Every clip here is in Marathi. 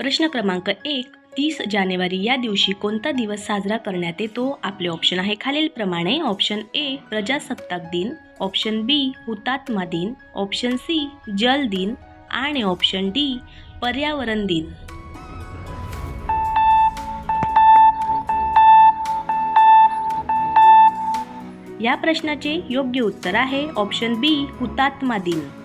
प्रश्न क्रमांक एक तीस जानेवारी या दिवशी कोणता दिवस साजरा करण्यात येतो? आपले ऑप्शन आहे खालीलप्रमाणे. ऑप्शन ए प्रजासत्ताक दिन. ऑप्शन बी हुतात्मा दिन. ऑप्शन सी जल दिन. आणि ऑप्शन डी पर्यावरण दिन. या प्रश्नाचे योग्य उत्तर आहे. ऑप्शन बी हुतात्मा दिन.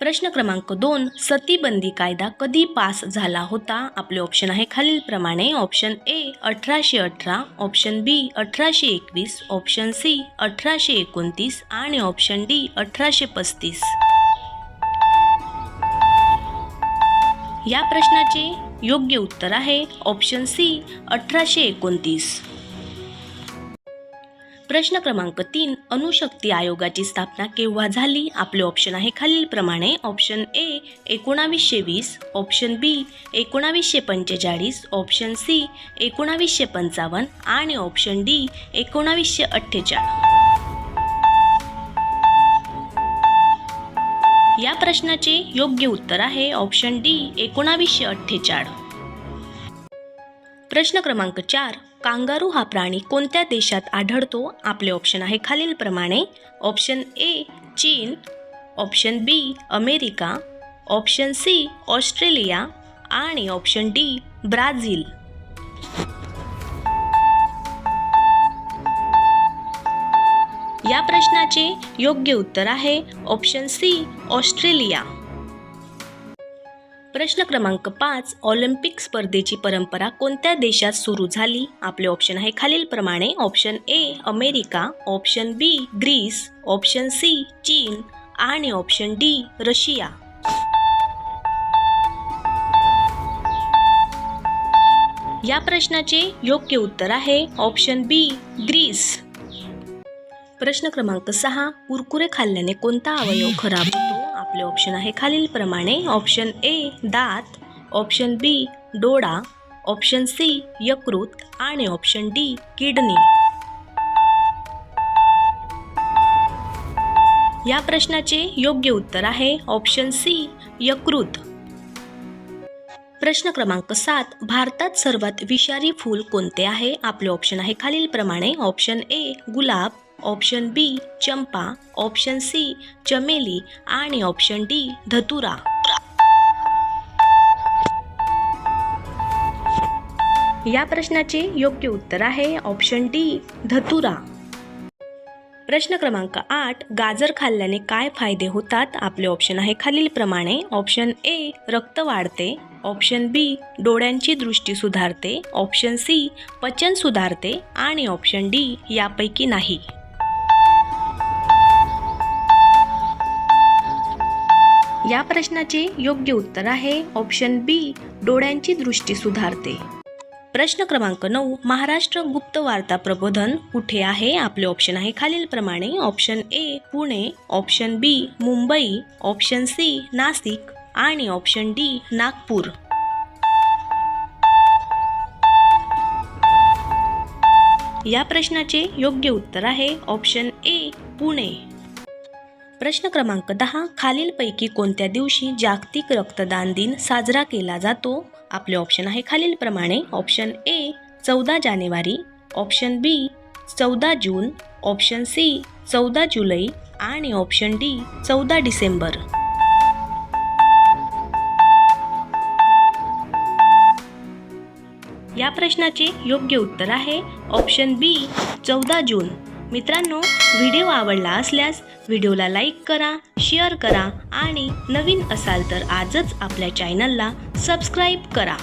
प्रश्न क्रमांक दोन सतीबंदी कायदा कधी पास झाला होता? आपले ऑप्शन आहे खालीलप्रमाणे ऑप्शन ए अठराशे अठरा. ऑप्शन बी अठराशे एकवीस. ऑप्शन सी अठराशे एकोणतीस. आणि ऑप्शन डी अठराशे पस्तीस. या प्रश्नाचे योग्य उत्तर आहे. ऑप्शन सी अठराशे एकोणतीस. प्रश्न क्रमांक तीन अणुशक्ती आयोगाची स्थापना केव्हा झाली? आपले ऑप्शन आहे खालीलप्रमाणे. ऑप्शन ए एकोणावीसशे वीस. ऑप्शन बी एकोणावीसशे पंचेचाळीस. ऑप्शन सी एकोणावीसशे पंचावन्न. आणि ऑप्शन डी एकोणावीसशे अठ्ठेचाळीस. या प्रश्नाचे योग्य उत्तर आहे ऑप्शन डी एकोणावीसशे अठ्ठेचाळीस. प्रश्न क्रमांक चार कांगारू हा प्राणी कोणत्या देशात आढळतो? आपले ऑप्शन आहे खालीलप्रमाणे. ऑप्शन ए चीन. Option B America. Option C Australia. आणि ऑप्शन डी ब्राझील. या प्रश्नाचे योग्य उत्तर आहे ऑप्शन सी ऑस्ट्रेलिया. प्रश्न क्रमांक पाच ऑलिम्पिक स्पर्धेची परंपरा कोणत्या देशात सुरू झाली? आपले ऑप्शन आहे खालीलप्रमाणे. Option A America. Option B Greece. Option C चीन. आणि ऑप्शन डी रशिया. या प्रश्नाचे योग्य उत्तर आहे ऑप्शन बी ग्रीस. प्रश्न क्रमांक सहा कुरकुरे खाल्ल्याने कोणता अवयव खराब होतो? आपले ऑप्शन आहे खालीलप्रमाणे. ऑप्शन ए दात. ऑप्शन बी डोळा. ऑप्शन सी यकृत. आणि ऑप्शन डी किडनी. या प्रश्नाचे योग्य उत्तर आहे. ऑप्शन सी यकृत. प्रश्न क्रमांक सात. भारतात सर्वात विषारी फूल कोणते आहे? आपले ऑप्शन आहे खालीलप्रमाणे. ऑप्शन ए गुलाब. ऑप्शन बी चंपा. ऑप्शन सी चमेली. आणि ऑप्शन डी धतुरा. या प्रश्नाचे योग्य उत्तर आहे ऑप्शन डी धतुरा. प्रश्न क्रमांक आठ गाजर खाल्ल्याने काय फायदे होतात? आपले ऑप्शन आहे खालीलप्रमाणे ऑप्शन ए रक्त वाढते. ऑप्शन बी डोळ्यांची दृष्टी सुधारते. ऑप्शन सी पचन सुधारते. आणि ऑप्शन डी यापैकी नाही. या प्रश्नाचे योग्य उत्तर आहे. ऑप्शन बी डोळ्यांची दृष्टी सुधारते. प्रश्न क्रमांक नऊ महाराष्ट्र गुप्त वार्ता प्रबोधन कुठे आहे? आपले ऑप्शन आहे खालीलप्रमाणे option A Pune. Option B Mumbai. Option C Nashik. आणि ऑप्शन डी नागपूर. या प्रश्नाचे योग्य उत्तर आहे. Option A Pune. प्रश्न क्रमांक दहा खालीलपैकी कोणत्या दिवशी जागतिक रक्तदान दिन साजरा केला जातो? आपले ऑप्शन आहे खालीलप्रमाणे. ऑप्शन ए चौदा जानेवारी. ऑप्शन बी चौदा जून. ऑप्शन सी चौदा जुलै. आणि ऑप्शन डी चौदा डिसेंबर. या प्रश्नाचे योग्य उत्तर आहे. ऑप्शन बी चौदा जून. मित्रांनो व्हिडिओ आवडला असल्यास व्हिडिओला लाईक करा शेअर करा आणि नवीन असाल तर आजच आपल्या चॅनलला सबस्क्राईब करा.